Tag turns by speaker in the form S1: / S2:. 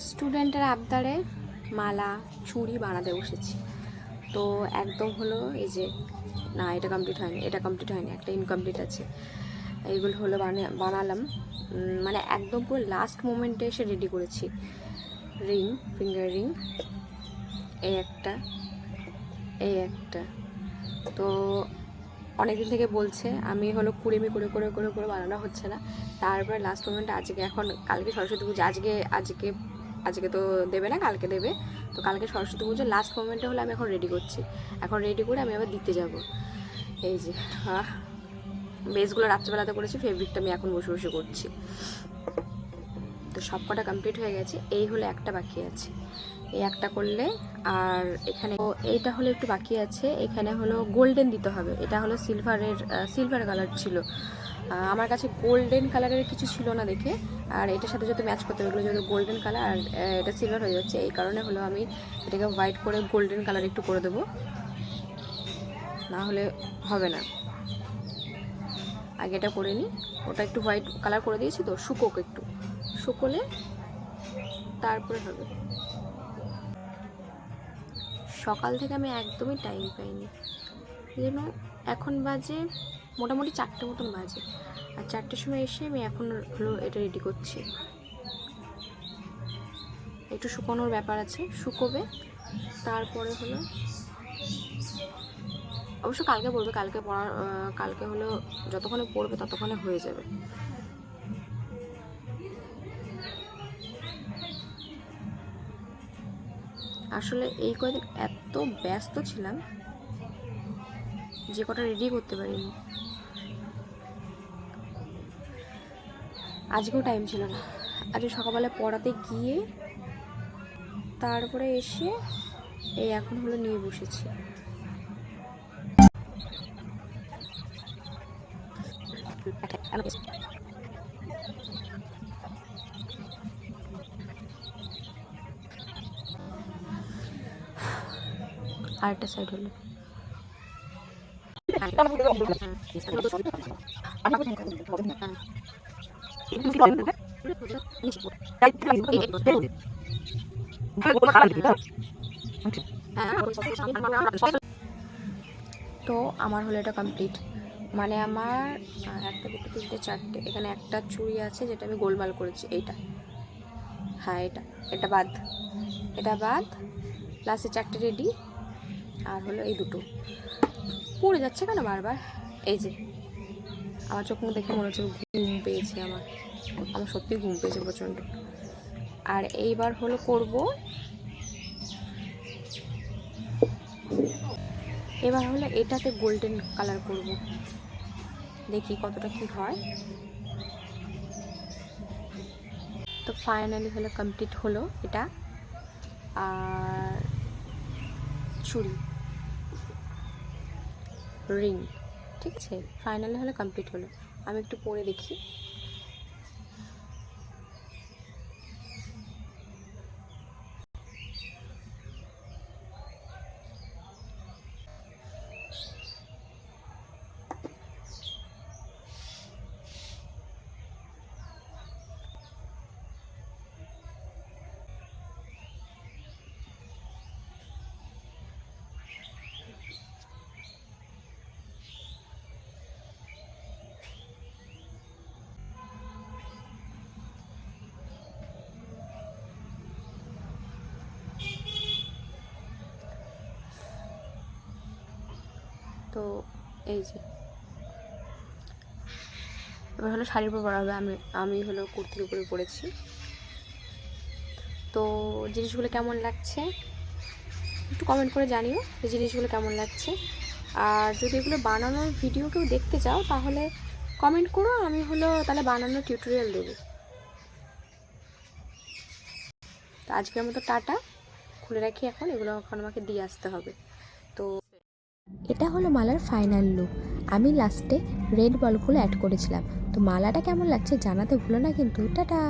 S1: স্টুডেন্টের আবদারে মালা, চুড়ি বানাতে বসেছি। তো একদম হলো এই যে, না, এটা কমপ্লিট হয়নি, এটা কমপ্লিট হয়নি, একটা ইনকমপ্লিট আছে। এইগুলো হলো বানা- বানালাম। মানে একদম পুরো লাস্ট মোমেন্টে এসে রেডি করেছি। রিং ফিঙ্গার রিং এই একটা এই একটা। তো অনেকদিন থেকে বলছে, আমি হলো কুড়েমি করে করে করে করে বানানো হচ্ছে না। তারপরে লাস্ট মোমেন্টে আজকে, এখন কালকে সরস্বতী পুজো, আজকে আজকে আজকে তো দেবে না, কালকে দেবে। তো কালকে সরস্বতী পুজো লাস্ট মোমেন্টে হলে আমি এখন রেডি করছি। এখন রেডি করে আমি আবার দিতে যাব। এই যে বেসগুলো রাত্রেবেলাতে করেছি ফেব্রিকটা আমি এখন বসে বসে করছি। তো সব কটা কমপ্লিট হয়ে গেছে, এই হলো একটা বাকি আছে। এই একটা করলে আর এখানে এইটা হলো একটু বাকি আছে, এখানে হলো গোল্ডেন দিতে হবে। এটা হলো সিলভারের সিলভার কালার ছিল। আমার কাছে গোল্ডেন কালারের কিছু ছিল না দেখে, আর এটার সাথে যদি ম্যাচ করতে এগুলো যদি গোল্ডেন কালার আর এটা সিলভার হয়ে যাচ্ছে, এই কারণে হলো আমি এটাকে হোয়াইট করে গোল্ডেন কালার একটু করে দেবো। না হলে হবে না। আগে এটা করে নিই ওটা একটু হোয়াইট কালার করে দিয়েছি তো, শুকোক একটু। শুকোলে তারপরে হবে। সকাল থেকে আমি একদমই টাইম পাইনি। জন্য এখন বাজে মোটামুটি চারটে মতন বাজে। আর চারটের সময় এসে আমি এখন হলো এটা রেডি করছি। একটু শুকোনোর ব্যাপার আছে, শুকোবে। তারপরে হলো অবশ্য কালকে পড়বে কালকে পড়ার কালকে হলো যতক্ষণে পড়বে ততক্ষণে হয়ে যাবে। আসলে এই কয়েকদিন এত ব্যস্ত ছিলাম যে কটা রেডি করতে পারিনি। আজকেও টাইম ছিল না। আজকে সকালবেলা পড়াতে গিয়ে তারপরে এসে এই এখন হলো নিয়ে বসেছি। আরেকটা সাইড হলো। তো আমার হলো এটা কমপ্লিট মানে আমার একটা দুটো, তিনটে, চারটে, এখানে একটা চুড়ি আছে যেটা আমি গোলমাল করেছি, এইটা। হ্যাঁ এটা এটা বাদ। এটা বাদ লাস্টে চারটে রেডি আর হলো এই দুটো। পড়ে যাচ্ছে কেন বারবার? এই যে আমার চোখ মুখ দেখে মনে হচ্ছে ঘুম পেয়েছে আমার। আমার সত্যি ঘুম পেয়েছে প্রচণ্ড। আর এইবার হলো করব। এবার হলো এটাতে গোল্ডেন কালার করব। দেখি কতটা কি হয়। তো ফাইনালি হলো কমপ্লিট হলো এটা। আর চুড়ি। রিং ঠিক আছে ফাইনাল হলে কমপ্লিট হলো। আমি একটু পরে দেখি। তো এই যে। এবার হলো শাড়ির উপর পরা হবে আমি আমি হলো কুর্তির উপরে পরেছি। তো জিনিসগুলো কেমন লাগছে? একটু কমেন্ট করে জানিও যে জিনিসগুলো কেমন লাগছে। আর যদি এগুলো বানানোর ভিডিও কেউ দেখতে চাও, তাহলে কমেন্ট করো, আমি হলো তাহলে বানানোর টিউটোরিয়াল দেবো। তো আজকের মতো টাটা। খুলে রাখি এখন, এগুলো এখন আমাকে দিয়ে আসতে হবে।
S2: এটা হলো মালার ফাইনাল লুক আমি লাস্টে রেড বলগুলো অ্যাড করেছিলাম। তো মালাটা কেমন লাগছে জানাতে ভুলো না কিন্তু, টাটা!